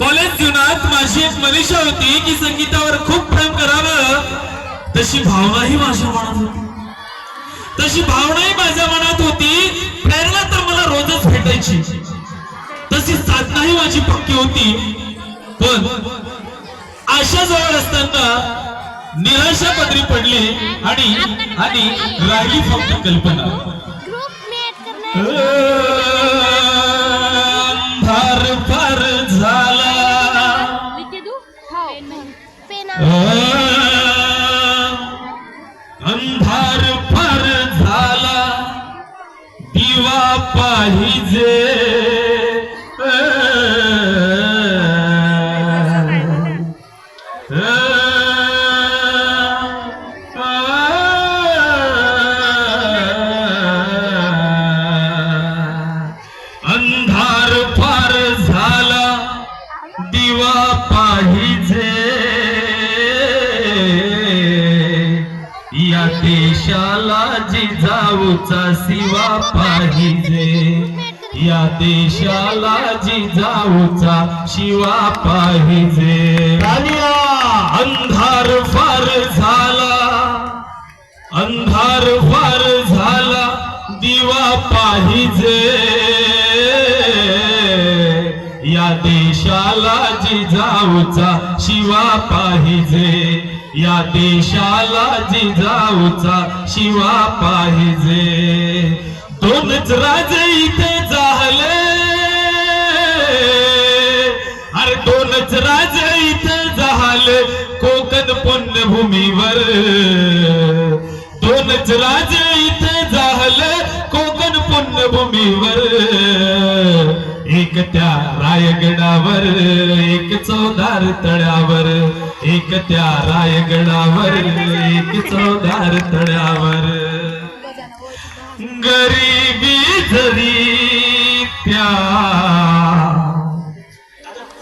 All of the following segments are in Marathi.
कॉलेज जीवनात माझी एक मनीषा होती की संगीतावर खूप प्रेम करावं तशी भावनाही माझ्या मनात होती. तशी भावनाही माझ्या मनात होती प्रेरणा तर मला रोजच भेटायची. तशी साधनाही माझी पक्की होती. पण आशा जवळ असताना निराशा पदरी पडली आणि आणि राहिली फक्त कल्पना. अंधार फार झाला दिवा पाहिजे. अंधार फार झाला दिवा पाहिजे. देशाला जिजाऊचा शिवा पाहिजे. या देशाला जिजाऊचा शिवा पाहिजे. अंधार फार झाला. अंधार फार झाला दिवा पाहिजे. या देशाला जिजाऊचा शिवा पाहिजे. या देशाला जिजाऊचा शिवा पाहिजे. दोनच राजे इथे झाले. अरे दोनच राजे इथे झाले कोकण पुण्यभूमीवर. दोनच राजे इथे एक त्या रायगडावर एक चौदार तळ्यावर. एक त्या रायगडावर एक चौदार तळ्यावर. गरीबी जरी त्या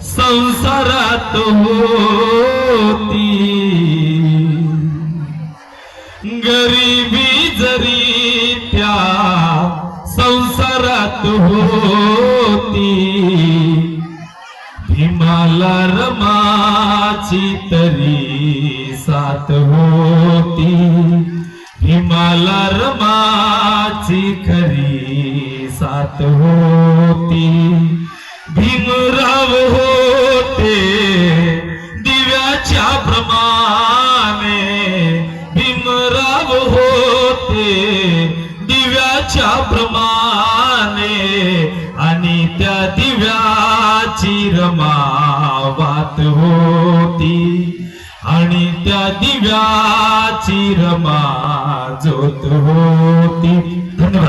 संसारात होती. गरीब भीमाला तरी साथ होती. भीमाला रमाची खरी साथ होती. भीमराव होते दिव्याच्या प्रमाणे. भीमराव होते दिव्याच्या प्रमाणे. आणि त्या दिव्या दिव्याची रमावात होती. आणि त्या दिव्या रमा जोत होती. धन्यवाद.